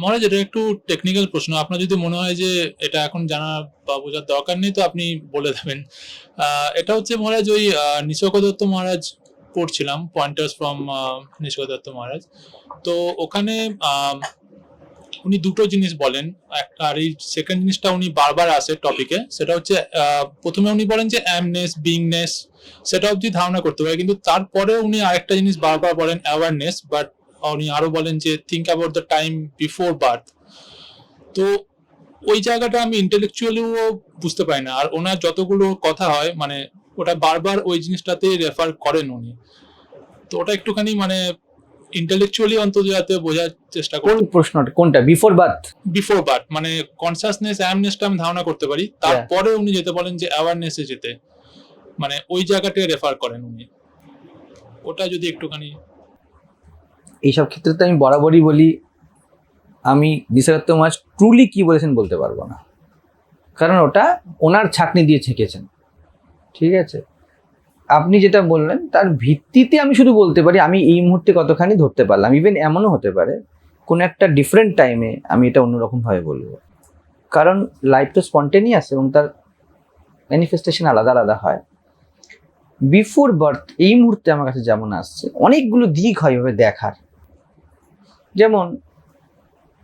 মহারাজ, এটা একটু টেকনিক্যাল প্রশ্ন। আপনার যদি মনে হয় যে এটা এখন জানা বা বোঝার দরকার নেই, তো আপনি বলে দেবেন। এটা হচ্ছে মহারাজ, ওই নিসর্গ দত্ত মহারাজ পড়ছিলাম pointers from Nisargadatta Maharaj. তো ওখানে উনি দুটো জিনিস বলেন। আর এই সেকেন্ড জিনিসটা উনি বারবার আসে টপিকে সেটা হচ্ছে প্রথমে উনি বলেন যে অ্যামনেস বিংনেস সেটা অবধি ধারণা করতে পারে। কিন্তু তারপরে উনি আরেকটা জিনিস বারবার বলেন অ্যাওয়ারনেস বাট উনি আরও বলেন যে think about the time before birth তো ওই জায়গাটা আমি ইন্টেলেকচুয়ালিও বুঝতে পারি না। আর ওনার যতগুলো কথা হয় মানে ওটা বারবার ওই জিনিসটাতে রেফার করেন উনি। তো ওটা একটুখানি মানে ইন্টেলেকচুয়ালি অন্তত যাতে বোঝার চেষ্টা কোন করি প্রশ্নটা কোনটা? বিফোর বার্থ বিফোর বার্থ মানে কনসাসনেস অ্যামনেসটা আমি ধারণা করতে পারি। তারপরে উনি যেতে বলেন যে অ্যাওয়ারনেসে যেতে। মানে ওই জায়গাটাকে রেফার করেন উনি। ওটা যদি একটুখানি এইসব ক্ষেত্রে তো আমি বরাবরই বলি, আমি নিসর্গ মাস ট্রুলি কি বলেছেন বলতে পারব না। কারণ ওটা ওনার ছাকনি দিয়ে ছেঁকেছেন। ঠিক আছে? আপনি যেটা বললেন, তার ভিত্তিতে আমি শুধু বলতে পারি, আমি এই মুহূর্তে কতখানি ধরতে পারলাম। ইভেন এমনও হতে পারে, কোন একটা ডিফারেন্ট টাইমে আমি এটা অন্যরকমভাবে বলব। কারণ লাইফ তো স্পন্টেনিয়াস এবং তার ম্যানিফেস্টেশন আলাদা আলাদা হয়। বিফোর বার্থ এই মুহূর্তে আমার কাছে যেমন আসছে, অনেকগুলো দিক হয় এভাবে দেখার। যেমন,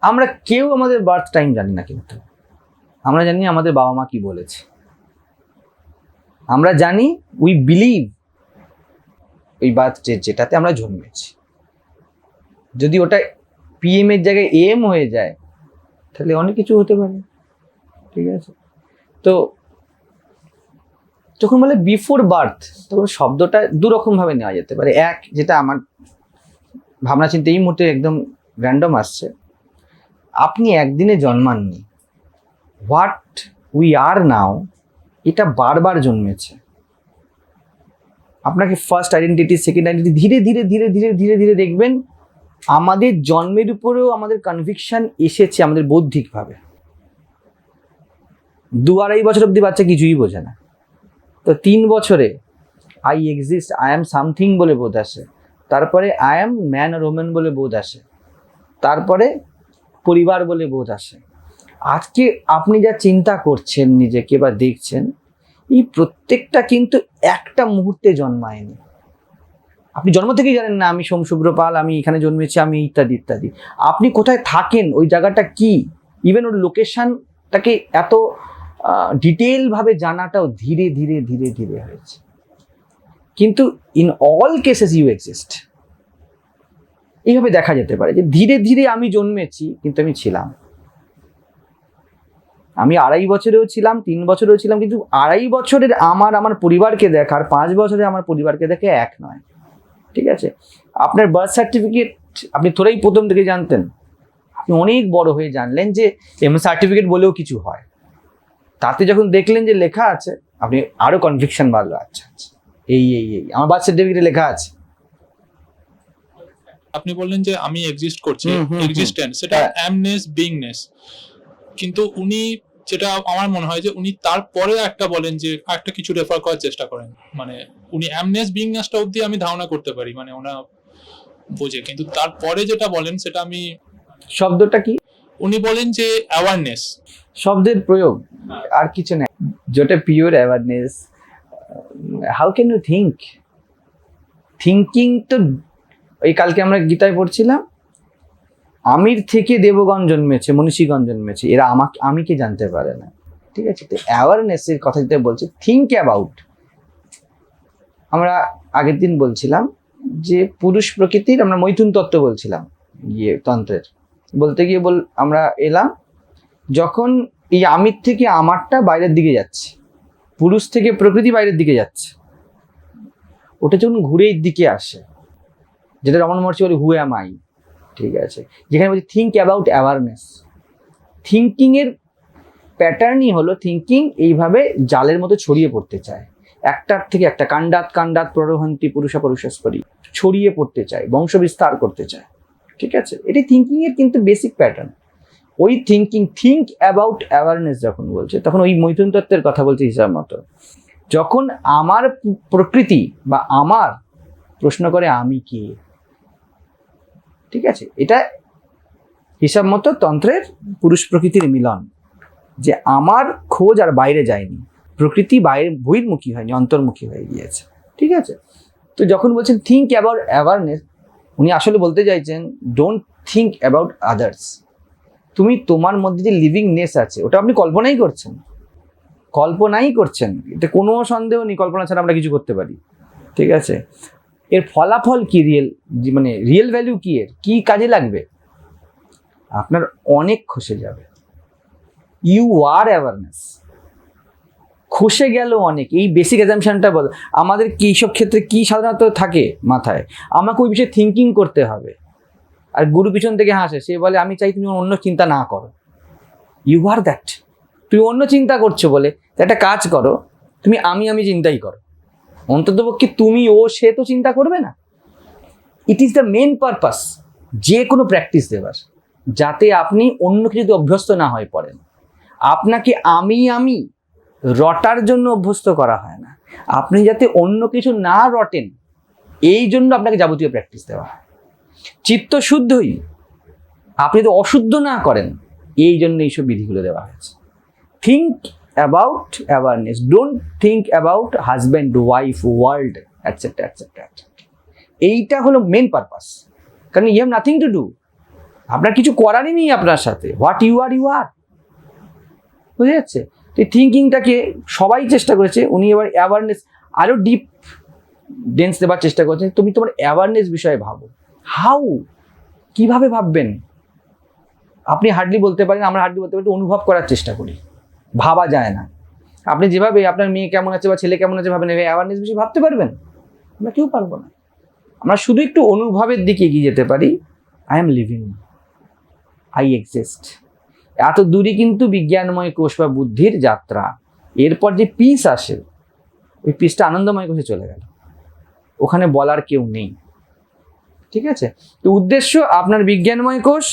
আমরা কেউ আমাদের বার্থ টাইম জানি না কিন্তু। আমরা জানি আমাদের বাবা মা কি বলেছে। আমরা জানি উই বিলিভ ওই বার্থ ডেট যেটাতে আমরা জন্মেছি। যদি ওটা পিএম এর জায়গায় এম হয়ে যায়, তাহলে অনেক কিছু হতে পারে। ঠিক আছে? তো, যখন বলে বিফোর বার্থ তখন শব্দটা দুরকম ভাবে নেওয়া যেতে পারে। এক, যেটা আমার ভাবনা চিন্তা এই মুহূর্তে একদম র্যান্ডম আসছে। আপনি একদিনে জন্মাননি। হোয়াট উই আর নাও এটা বারবার জন্মেছে। আপনাকে ফার্স্ট আইডেন্টিটি সেকেন্ড আইডেন্টিটি ধীরে ধীরে ধীরে ধীরে ধীরে ধীরে দেখবেন, আমাদের জন্মের উপরেও আমাদের কনভিকশন এসেছে আমাদের বৌদ্ধিকভাবে। দু আড়াই বছর অব্দি বাচ্চা কিছুই বোঝে না। তো তিন বছরে I exist I am something বলে বোধ আসে। তারপরে আই অ্যাম ম্যান আর ওমেন বলে বোধ আসে। তারপরে পরিবার বলে বোধ আসে। আজকে আপনি যা চিন্তা করছেন নিজেকে বা দেখছেন, এই প্রত্যেকটা কিন্তু একটা মুহূর্তে জন্মায়নি। আপনি জন্ম থেকেই জানেন না, আমি সোমশুভ্র পাল আমি এখানে জন্মেছি, আমি ইত্যাদি ইত্যাদি। আপনি কোথায় থাকেন? ওই জায়গাটা কি? ইভেন ওর লোকেশনটাকে এত ডিটেল ভাবে জানাটাও ধীরে ধীরে ধীরে ধীরে হয়েছে। কিন্তু in all cases you exist এইভাবে দেখা যেতে পারে যে ধীরে ধীরে আমি জন্মেছি, কিন্তু আমি ছিলাম। আমি আড়াই বছরেও ছিলাম, তিন বছরেও ছিলাম, কিন্তু আড়াই বছরের আমার আমার পরিবারকে দেখা আর পাঁচ বছরে আমার পরিবারকে দেখে এক নয়। ঠিক আছে? আপনার বার্থ সার্টিফিকেট আপনি থোড়াই প্রথম থেকে জানতেন। আপনি অনেক বড় হয়ে জানলেন যে এমন সার্টিফিকেট বলেও কিছু হয়। তাতে যখন দেখলেন যে লেখা আছে, আপনি আরও কনভিকশন বাড়লো। আচ্ছা আচ্ছা। এই এই এই আমার বার্থ সার্টিফিকেটে লেখা আছে। আপনি বললেন যে আমি এক্সিস্ট করছি। এক্সিস্টেন্স সেটা। অ্যামনেস বিংনেস কিন্তু উনি যেটা আমার মনে হয় যে উনি তারপরে একটা বলেন যে একটা কিছু রেফার করার চেষ্টা করেন। মানে উনি অ্যামনেস বিংনেসটা অবধি আমি ধারণা করতে পারি মানে ওনা বোঝে। কিন্তু তারপরে যেটা বলেন সেটা আমি শব্দটা কি? উনি বলেন যে অ্যাওয়ারনেস শব্দের প্রয়োগ আর কিছু না যেটা pure awareness how can you think thinking তো ওই কালকে আমরা গীতায় পড়ছিলাম, আমির থেকে দেবগণ জন্মেছে, মনীষীগণ জন্মেছে, এরা আমাকে, আমি কি জানতে পারে না? ঠিক আছে? তো অ্যাওয়ারনেসের কথা যেটা বলছে থিঙ্ক অ্যাবাউট আমরা আগের দিন বলছিলাম যে পুরুষ প্রকৃতির, আমরা মৈথুন তত্ত্ব বলছিলাম ইয়ে তন্ত্রের। বলতে গিয়ে বল, আমরা এলাম, যখন এই আমির থেকে আমারটা বাইরের দিকে যাচ্ছে। পুরুষ থেকে প্রকৃতি বাইরের দিকে যাচ্ছে। ওটা যখন ঘুরে দিকে আসে, যেটা রমন মহর্ষি বলে হু আই ঠিক আছে। যেখানে বলছি থিঙ্ক অ্যাবাউট অ্যাওয়ারনেস থিঙ্কিংয়ের প্যাটার্নই হলো থিঙ্কিং এইভাবে জালের মতো ছড়িয়ে পড়তে চায়। একটার থেকে একটা, কাণ্ডাত কাণ্ডাত, প্ররোহন্তি, পুরুষা, পুরুষস্পরি, ছড়িয়ে পড়তে চায় বংশ বিস্তার করতে চায়। ঠিক আছে? এটি থিঙ্কিংয়ের কিন্তু বেসিক প্যাটার্ন ওই থিঙ্কিং থিঙ্ক অ্যাবাউট অ্যাওয়ারনেস যখন বলছে, তখন ওই মৈথুন তত্ত্বের কথা বলছে হিসাব মতো। যখন আমার প্রকৃতি বা আমার প্রশ্ন করে আমি কে? ঠিক আছে? এটা হিসাব মতো তন্ত্রের পুরুষ প্রকৃতির মিলন। যে আমার খোঁজ আর বাইরে যায়নি। প্রকৃতি বাইরে, বহির্মুখী হয়নি, অন্তর্মুখী হয়ে গিয়েছে। ঠিক আছে? তো যখন বলছেন থিঙ্ক অ্যাবাউট অ্যাওয়ারনেস উনি আসলে বলতে চাইছেন ডোন্ট থিঙ্ক অ্যাবাউট আদার্স তুমি তোমার মধ্যে যে লিভিং নেস আছে, ওটা আপনি কল্পনাই করছেন কল্পনাই করছেন এটা কোনো সন্দেহ নেই, কল্পনা ছাড়া আমরা কিছু করতে পারি। ঠিক আছে? এর ফলাফল কি রিয়েল মানে রিয়েল ভ্যালু কি এর? কি কাজে লাগবে? আপনার অনেক খসে যাবে। ইউ আর অ্যাওয়ারনেস খসে গেল অনেক। এই বেসিক অ্যাজামশনটা বল। আমাদের কি এইসব ক্ষেত্রে কি সাধারণত থাকে মাথায়? আমাকে ওই বিষয়ে থিঙ্কিং করতে হবে। আর গুরু পিছন থেকে হাসে, সে বলে, আমি চাই তুমি অন্য চিন্তা না করো। ইউ আর দ্যাট তুমি অন্য চিন্তা করছ বলে একটা কাজ করো, তুমি আমি আমি চিন্তাই করো। অন্ততপক্ষে তুমি, ও, সে তো চিন্তা করবে না। It is the main purpose যে কোনো প্র্যাকটিস দেবার, যাতে আপনি অন্য কিছুতে অভ্যস্ত না হয়ে পড়েন। আপনাকে আমি আমি রটার জন্য অভ্যস্ত করা হয় না। আপনি যাতে অন্য কিছু না রটেন, এই জন্য আপনাকে যাবতীয় প্র্যাকটিস দেওয়া হয়। চিত্ত শুদ্ধই। আপনি তো অশুদ্ধ না করেন, এই জন্য এইসব বিধিগুলো দেওয়া হয়েছে। Think about awareness don't think about husband wife world etcetera etcetera এইটা হলো মেন পারপাস কারণ you have nothing to do আপনার কিছু করারই নেই আপনার সাথে। What you are you are বুঝে যাচ্ছে? তো এই থিঙ্কিংটাকে সবাই চেষ্টা করেছে। উনি এবার অ্যাওয়ারনেস আরও ডিপ ডেন্স দেওয়ার চেষ্টা করেছেন। তুমি তোমার অ্যাওয়ারনেস বিষয়ে ভাবো। হাউ কীভাবে ভাববেন? আপনি হার্ডলি বলতে পারেন, আমরা হার্ডলি বলতে পারি অনুভব করার চেষ্টা করি। ভাবা যায় না। আপনি যেভাবে, আপনার মেয়ে কেমন আছে বা ছেলে কেমন আছে ভাবেন অ্যাওয়ারনেস বেশি ভাবতে পারবেন? আমরা কেউ পারব না। আমরা শুধু একটু অনুভবের দিকে এগিয়ে যেতে পারি। I am living I exist এত দূরে কিন্তু বিজ্ঞানময় কোষ বা বুদ্ধির যাত্রা। এরপর যে পিস আসে, ওই পিসটা আনন্দময় কোষে চলে গেল। ওখানে বলার কেউ নেই। ঠিক আছে? তো উদ্দেশ্য আপনার বিজ্ঞানময় কোষ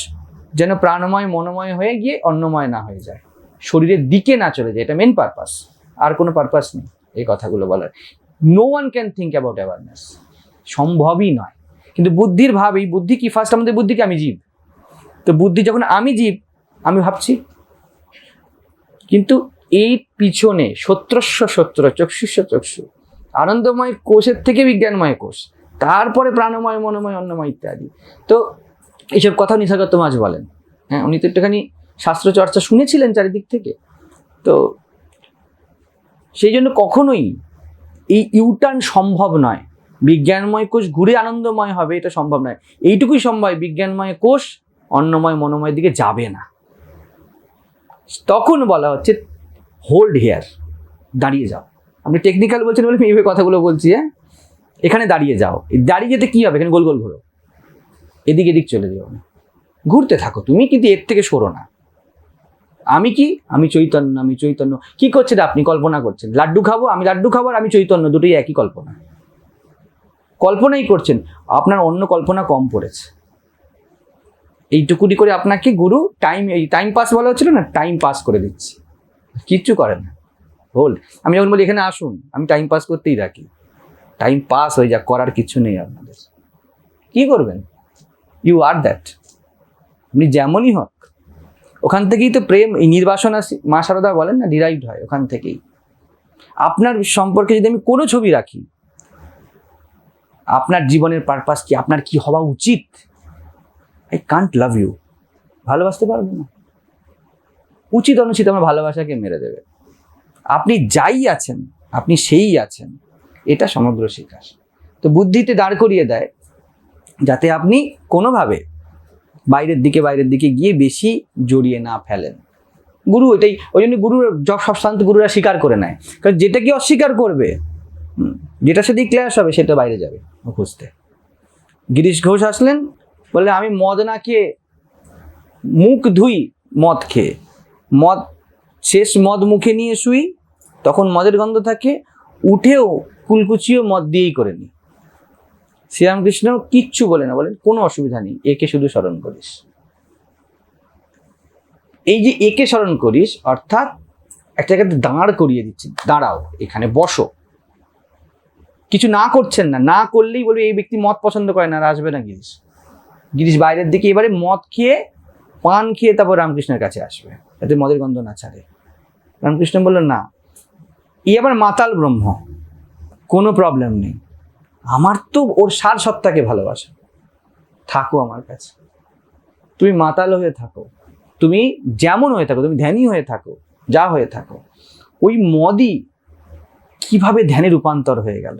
যেন প্রাণময়, মনোময় হয়ে গিয়ে অন্নময় না হয়ে যায়। শরীরের দিকে না চলে যায়, এটা মেন পারপাস আর কোনো পারপাস নেই এই কথাগুলো বলার। No one can think about awareness সম্ভবই নয়। কিন্তু বুদ্ধির ভাব, এই বুদ্ধি কি? ফার্স্ট আমাদের বুদ্ধিকে আমি জীব। তো বুদ্ধি যখন আমি জীব, আমি ভাবছি, কিন্তু এই পিছনে সত্রস্ব সত্র চক্ষুষ চক্ষু, আনন্দময় কোষের থেকে বিজ্ঞানময় কোষ। তারপরে প্রাণময়, মনোময়, অন্নময় ইত্যাদি। তো এইসব কথা নিসর্গত মাঝ বলেন। হ্যাঁ উনি তো একটুখানি শাস্ত্র চর্চা শুনেছিলেন চারিদিক থেকে। তো সেই জন্য কখনোই এই ইউটার্ন সম্ভব নয়। বিজ্ঞানময় কোষ ঘুরে আনন্দময় হবে, এটা সম্ভব নয়। এইটুকুই সম্ভব, বিজ্ঞানময় কোষ অন্নময়, মনোময়ের দিকে যাবে না। তখন বলা হচ্ছে হোল্ড হেয়ার দাঁড়িয়ে যাও। আপনি টেকনিক্যাল বলছেন বলে আমি এইভাবে কথাগুলো বলছি হ্যাঁ? এখানে দাঁড়িয়ে যাও। দাঁড়িয়ে যেতে কী হবে? এখানে গোল গোল ঘোরো। এদিক এদিক চলে যেও। ঘুরতে থাকো। তুমি কিন্তু এর থেকে সরো না। আমি কি? আমি চৈতন্য আমি চৈতন্য। কি করছেন আপনি? কল্পনা করছেন। লাড্ডু খাব, আমি লাড্ডু খাব আর আমি চৈতন্য। দুটোই একই কল্পনা। কল্পনাই করছেন। আপনার অন্য কল্পনা কম পড়েছে। এইটুকুনি করে আপনাকে গুরু টাইম, এই টাইম পাস বলা হচ্ছিল না? টাইম পাস করে দিচ্ছি। কিচ্ছু করে না। হোল্ড আমি যখন বলি, এখানে আসুন। আমি টাইম পাস করতেই রাখি টাইম পাস হয়ে যাক, করার কিছু নেই আপনাদের। কি করবেন? ইউ আর দ্যাট আপনি যেমনই হোক ওখান থেকেই তো প্রেম, এই নির্বাসন আসি। মা সারদা বলেন না ডিরাইভড হয় ওখান থেকেই। আপনার সম্পর্কে যদি আমি কোনো ছবি রাখি, আপনার জীবনের পারপাস কি, আপনার কি হওয়া উচিত? আই কান্ট লাভ ইউ ভালোবাসতে পারব না। উচিত অনুচিত আমার ভালোবাসাকে মেরে দেবে। আপনি যাই আছেন, আপনি সেই আছেন। এটা সমগ্র শিকার। তো বুদ্ধিতে দাঁড় করিয়ে দেয়, যাতে আপনি কোনোভাবে বাইরের দিকে বাইরের দিকে গিয়ে বেশি জড়িয়ে না ফেলেন। গুরু এটাই, ওই জন্য গুরু সব শান্ত গুরুরা স্বীকার করে নেয়। কারণ যেটা কি অস্বীকার করবে যেটার সাথে ক্লাস হবে, সেটা বাইরে যাবে খুঁজতে গিরিশ ঘোষ আসলেন বললে আমি মদ না খেয়ে মুখ ধুই, মদ খেয়ে। মদ, শেষ মদ মুখে নিয়ে শুই, তখন মদের গন্ধ থাকে, উঠেও কুলকুচিও মদ দিয়েই করে নি। শ্রীরামকৃষ্ণ কিচ্ছু বলে না, বলেন কোনো অসুবিধা নেই, একে শুধু স্মরণ করিস। এই যে একে স্মরণ করিস, অর্থাৎ একটা জায়গাতে দাঁড় করিয়ে দিচ্ছে দাঁড়াও, এখানে বসো। কিছু না করছেন না না করলেই বলবে এই ব্যক্তি মদ পছন্দ করে না, আর আসবে না গিরিশ। গিরিশ বাইরের দিকে এবারে মদ খেয়ে, পান খেয়ে তারপর রামকৃষ্ণের কাছে আসবে। যাতে মদের গন্ধ না ছাড়ে। রামকৃষ্ণ বলল না ই আবার মাতাল ব্রহ্ম। কোনো প্রবলেম নেই। আমার তো ওর সার সত্তাকে ভালোবাসে। থাকো আমার কাছে। তুমি মাতাল হয়ে থাকো। তুমি যেমন হয়ে থাকো, তুমি ধ্যানী হয়ে থাকো, যা হয়ে থাকো। ওই মদই কীভাবে ধ্যানে রূপান্তর হয়ে গেল?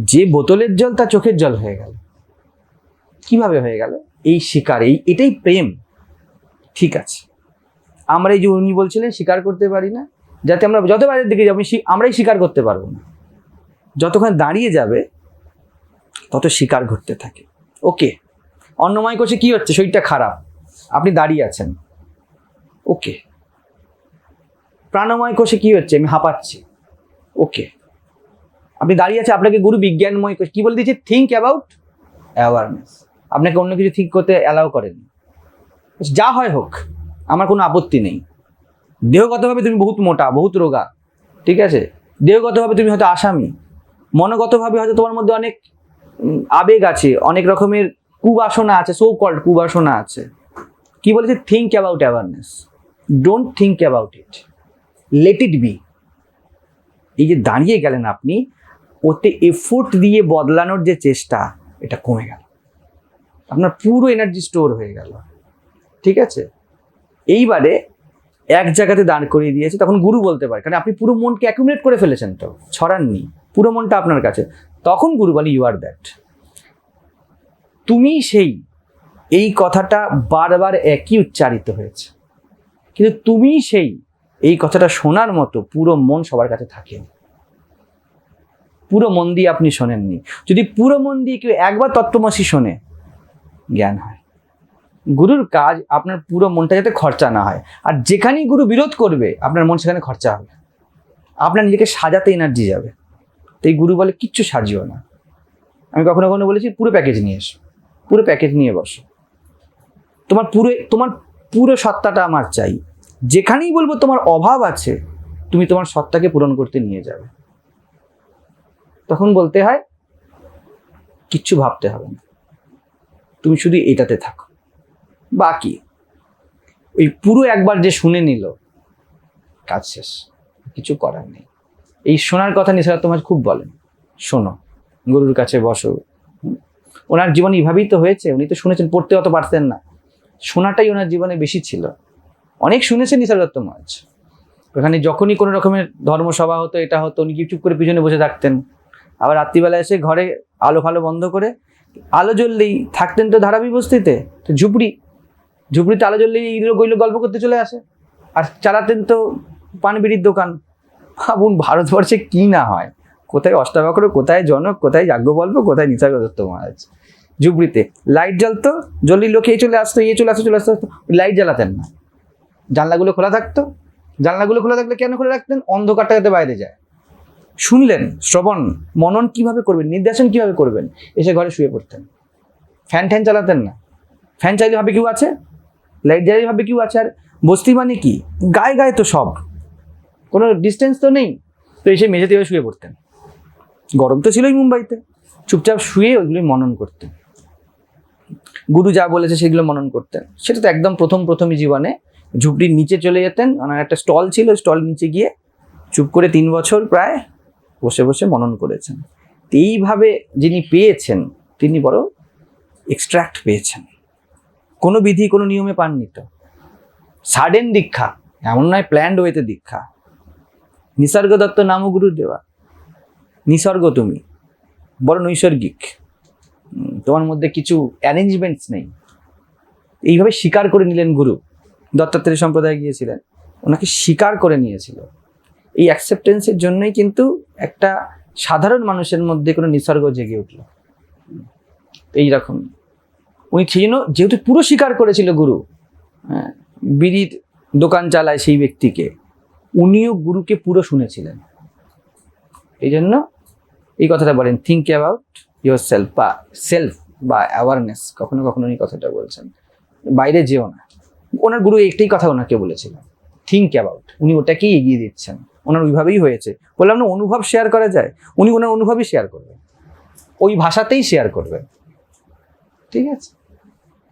যে বোতলের জল, তা চোখের জল হয়ে গেল। কীভাবে হয়ে গেল? এই শিকার, এই, এটাই প্রেম। ঠিক আছে। আমরা এই যে উনি বলছিলেন স্বীকার করতে পারি না। যাতে আমরা যত বাইরের দিকে যাব আমরাই স্বীকার করতে পারব না। যতক্ষণ দাঁড়িয়ে যাবে, তত শিকার ঘটতে থাকে। ওকে। অন্নময় কোষে কি হচ্ছে? শরীরটা খারাপ। আপনি দাঁড়িয়ে আছেন। ওকে। প্রাণময় কোষে কি হচ্ছে? আমি হাঁপাচ্ছি। ওকে। আপনি দাঁড়িয়ে আছে আপনাকে গুরু বিজ্ঞানময় কোষ কি বলে দিয়েছে? থিঙ্ক অ্যাবাউট অ্যাওয়ারনেস আপনাকে অন্য কিছু থিঙ্ক করতে অ্যালাউ করেন। যা হয় হোক, আমার কোনো আপত্তি নেই। দেহগতভাবে তুমি বহুত মোটা, বহুত রোগা, ঠিক আছে? দেহগতভাবে তুমি হয়তো আসামি। মনোগতভাবে হয়তো তোমার মধ্যে অনেক আবেগ আছে, অনেক রকমের কুবাসনা আছে সো কল্ড কুবাসনা আছে। কি বলেছে? Think about awareness don't think about it let it be এই যে দাঁড়িয়ে গেলেন আপনি, ওতে এফোর্ট দিয়ে বদলানোর যে চেষ্টা, এটা কমে গেল। আপনার পুরো এনার্জি স্টোর হয়ে গেল। ঠিক আছে? এইবারে এক জায়গাতে দাঁড় করিয়ে দিয়েছে, তখন গুরু বলতে পারে। কারণ আপনি পুরো মনকে অ্যাকুমুলেট করে ফেলেছেন তো, ছড়াননি। পুরো মনটা আপনার কাছে। তখন গুরু বলে ইউ আর দ্যাট তুমি সেই। এই কথাটা বারবার একই উচ্চারিত হয়েছে। কিন্তু তুমি সেই। এই কথাটা শোনার মতো পুরো মন সবার কাছে থাকে পুরো মন দিয়ে আপনি শোনেননি। যদি পুরো মন দিয়ে কেউ একবার তত্ত্বমসী শোনে, জ্ঞান হয়। গুরুর কাজ আপনার পুরো মনটা যাতে খরচা না হয়। আর যেখানেই গুরু বিরোধ করবে, আপনার মন সেখানে খরচা হবে। আপনার নিজেকে সাজাতে এনার্জি যাবে। তো এই গুরু বলে কিচ্ছু সাজিও না। আমি কখনো কখনো বলেছি, পুরো প্যাকেজ নিয়ে এসো। পুরো প্যাকেজ নিয়ে বসো। তোমার পুরো তোমার পুরো সত্তাটা আমার চাই। যেখানেই বলব তোমার অভাব আছে, তুমি তোমার সত্তাকে পূরণ করতে নিয়ে যাবে। তখন বলতে হয়, কিচ্ছু ভাবতে হবে না। তুমি শুধু এটাতে থাকো। বাকি। ওই পুরো একবার যে শুনে নিল, কাজ শেষ, কিছু করার নেই। এই শোনার কথা নিসার তোমার খুব বলেন। শোনো, গুরুর কাছে বসো। ওনার জীবন এইভাবেই তো হয়েছে, উনি তো শুনেছেন, পড়তে অত পারতেন না। শোনাটাই ওনার জীবনে বেশি ছিল। অনেক শুনেছেন নিসার দত্ত মহারাজ ওখানে যখনই কোনো রকমের ধর্মসভা হতো, এটা হতো, উনি চুপ করে পিছনে বসে থাকতেন। আবার রাত্রিবেলা এসে ঘরে আলো ফালো বন্ধ করে, আলো জ্বললেই থাকতেন তো ধারাবি বস্তিতে, তো ঝুপড়ি ঝুপড়িতে আলো জ্বললেই এইগুলো গইলো গল্প করতে চলে আসে। আর চালাতেন তো পান বিড়ির দোকান। ভাবুন, ভারতবর্ষে কি না হয়? কোথায় অষ্টাবক্র, কোথায় জনক, কোথায় যাজ্ঞবল্প কোথায় নিসর্গ দত্ত মহারাজ? ঝুপড়িতে লাইট জ্বলতো, জ্বললেই লোকে এই চলে আসতো ইয়ে চলে আসতো চলে আসতো লাইট জ্বালাতেন না। জানলাগুলো খোলা থাকতো। জানলাগুলো খোলা থাকলে কেন খোলা রাখতেন? অন্ধকারটা যাতে বাইরে যায়। শুনলেন, শ্রবণ, মনন কীভাবে করবেন, নির্দেশন কীভাবে করবেন? এসে ঘরে শুয়ে পড়তেন। ফ্যান ট্যান চালাতেন না। ফ্যান চাইলে ভাবে কেউ আছে? লাইট ভাবে কেউ আছে আর বস্তি মানে কি? গায়ে গায়ে তো সব। কোনো ডিস্টেন্স তো নেই। তো এসে মেঝেতে শুয়ে পড়তেন। গরম তো ছিলই মুম্বাইতে। চুপচাপ শুয়ে ওইগুলি মনন করতেন। গুরু যা বলেছে সেগুলো মনন করতেন। সেটা তো একদম প্রথম প্রথমই জীবনে। ঝুপড়ির নিচে চলে যেতেন। ওনার একটা স্টল ছিল স্টল নিচে গিয়ে চুপ করে তিন বছর প্রায় বসে বসে মনন করেছেন। এইভাবে যিনি পেয়েছেন, তিনি বড় এক্সট্রাক্ট পেয়েছেন। কোনো বিধি, কোনো নিয়মে পাননি তো। সাডেন দীক্ষা, এমন নয় প্ল্যান্ড ওয়েতে দীক্ষা। নিসর্গ দত্ত নাম গুরু দেওয়া নিসর্গ তুমি, বড় নৈসর্গিক। তোমার মধ্যে কিছু অ্যারেঞ্জমেন্টস নেই। এইভাবে স্বীকার করে নিলেন গুরু। দত্তাত্রেয় সম্প্রদায়ে গিয়েছিলেন, ওনাকে স্বীকার করে নিয়েছিল। এই অ্যাকসেপ্টেন্সের জন্যই কিন্তু একটা সাধারণ মানুষের মধ্যে কোনো নিসর্গ জেগে উঠল। এইরকম উনি সেই জন্য যেহেতু পুরো স্বীকার করেছিল গুরু হ্যাঁ বিড়ির দোকান চালায় সেই ব্যক্তিকে, উনিও গুরুকে পুরো শুনেছিলেন। এই জন্য এই কথাটা বলেন থিঙ্ক অ্যাবাউট ইউর সেলফ বা সেলফ বা অ্যাওয়ারনেস কখনো কখনো উনি কথাটা বলছেন। বাইরে যেও না। ওনার গুরু একটাই কথা ওনাকে বলেছিলেন থিঙ্ক অ্যাবাউট উনি ওটাকেই এগিয়ে দিচ্ছেন। ওনার ওইভাবেই হয়েছে। বললাম না, অনুভব শেয়ার করা যায়। উনি ওনার অনুভবই শেয়ার করবেন। ওই ভাষাতেই শেয়ার করবেন। ঠিক আছে?